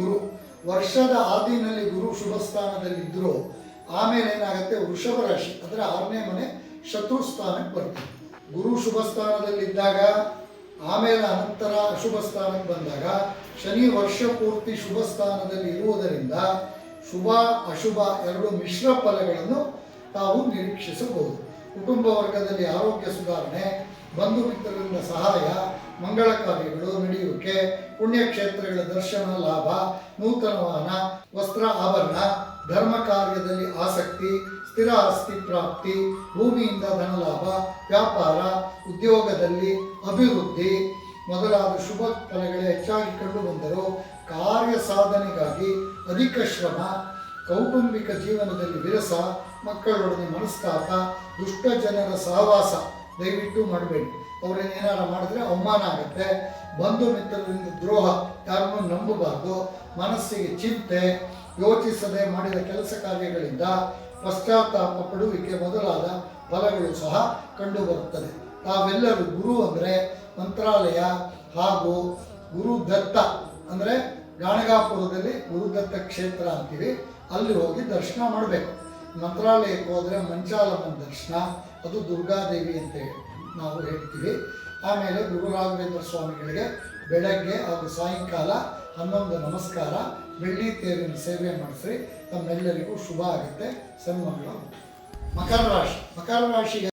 ಗುರು, ವರ್ಷದ ಆದಿನಲ್ಲಿ ಗುರು ಶುಭ ಸ್ಥಾನದಲ್ಲಿದ್ದರೂ ಆಮೇಲೆ ಏನಾಗುತ್ತೆ? ವೃಷಭ ರಾಶಿ, ಅಂದರೆ ಆರನೇ ಮನೆ ಶತ್ರು ಸ್ಥಾನಕ್ಕೆ ಬರ್ತದೆ ಗುರು ಶುಭ ಸ್ಥಾನದಲ್ಲಿದ್ದಾಗ ಆಮೇಲೆ ಅನಂತರ ಅಶುಭ ಸ್ಥಾನಕ್ಕೆ ಬಂದಾಗ, ಶನಿ ವರ್ಷ ಪೂರ್ತಿ ಶುಭ ಸ್ಥಾನದಲ್ಲಿ ಇರುವುದರಿಂದ ಶುಭ, ಅಶುಭ ಎರಡು ಮಿಶ್ರ ಫಲಗಳನ್ನು ತಾವು ನಿರೀಕ್ಷಿಸಬಹುದು. ಕುಟುಂಬ ವರ್ಗದಲ್ಲಿ ಆರೋಗ್ಯ ಸುಧಾರಣೆ, ಬಂಧು ಮಿತ್ರರಿಂದ ಸಹಾಯ, ಮಂಗಳ ಕಾರ್ಯಗಳು ನಡೆಯುವಿಕೆ ಪುಣ್ಯಕ್ಷೇತ್ರಗಳ ದರ್ಶನ, ಲಾಭ ನೂತನ ವಾಹನ ವಸ್ತ್ರ ಆಭರಣ, ಧರ್ಮ ಕಾರ್ಯದಲ್ಲಿ ಆಸಕ್ತಿ, ಸ್ಥಿರ ಆಸ್ತಿ ಪ್ರಾಪ್ತಿ, ಭೂಮಿಯಿಂದ ಧನ ಲಾಭ ವ್ಯಾಪಾರ, ಉದ್ಯೋಗದಲ್ಲಿ ಅಭಿವೃದ್ಧಿ ಮೊದಲಾದ ಶುಭ ಫಲಗಳೇ ಹೆಚ್ಚಾಗಿ ಕಂಡುಬಂದರೂ ಕಾರ್ಯ ಸಾಧನೆಗಾಗಿ ಅಧಿಕ ಶ್ರಮ, ಕೌಟುಂಬಿಕ ಜೀವನದಲ್ಲಿ ವಿರಸ, ಮಕ್ಕಳೊಡನೆ ಮನಸ್ತಾಪ, ದುಷ್ಟ ಜನರ ಸಹವಾಸ. ದಯವಿಟ್ಟು ಮಾಡಬೇಡಿ. ಅವ್ರಿಗೆ ಏನಾರು ಮಾಡಿದ್ರೆ ಅವಮಾನ ಆಗುತ್ತೆ. ಬಂಧು ಮಿತ್ರರಿಂದ ದ್ರೋಹ ಯಾರನ್ನು ನಂಬಬಾರ್ದು. ಮನಸ್ಸಿಗೆ ಚಿಂತೆ ಯೋಚಿಸದೆ ಮಾಡಿದ ಕೆಲಸ ಕಾರ್ಯಗಳಿಂದ ಪಶ್ಚಾತ್ತಾಪ ಪಡುವಿಕೆ ಮೊದಲಾದ ಫಲಗಳು ಸಹ ಕಂಡುಬರುತ್ತದೆ. ತಾವೆಲ್ಲರೂ ಗುರು ಅಂದರೆ ಮಂತ್ರಾಲಯ ಹಾಗೂ ಗುರುದತ್ತ ಅಂದರೆ ಗಾಣಗಾಪುರದಲ್ಲಿ ಗುರುದತ್ತ ಕ್ಷೇತ್ರ ಅಂತೀವಿ. ಅಲ್ಲಿ ಹೋಗಿ ದರ್ಶನ ಮಾಡಬೇಕು. ಮಂತ್ರಾಲಯಕ್ಕೆ ಹೋದರೆ ಮಂಚಾಲಮ್ಮನ ದರ್ಶನ, ಅದು ದುರ್ಗಾದೇವಿ ಅಂತ ನಾವು ಹೇಳ್ತೀವಿ. ಆಮೇಲೆ ಗುರು ರಾಘವೇಂದ್ರ ಸ್ವಾಮಿಗಳಿಗೆ ಬೆಳಗ್ಗೆ ಹಾಗೂ ಸಾಯಂಕಾಲ ಹನ್ನೊಂದು ನಮಸ್ಕಾರ. ಬೆಳ್ಳಿ ತೇರಿನ ಸೇವೆ ಮಾಡಿಸ್ರಿ. ತಮ್ಮೆಲ್ಲರಿಗೂ ಶುಭ ಆಗುತ್ತೆ. ಸನ್ಮಂಗಳ ಮಕರ ರಾಶಿ. ಮಕರ ರಾಶಿಗೆ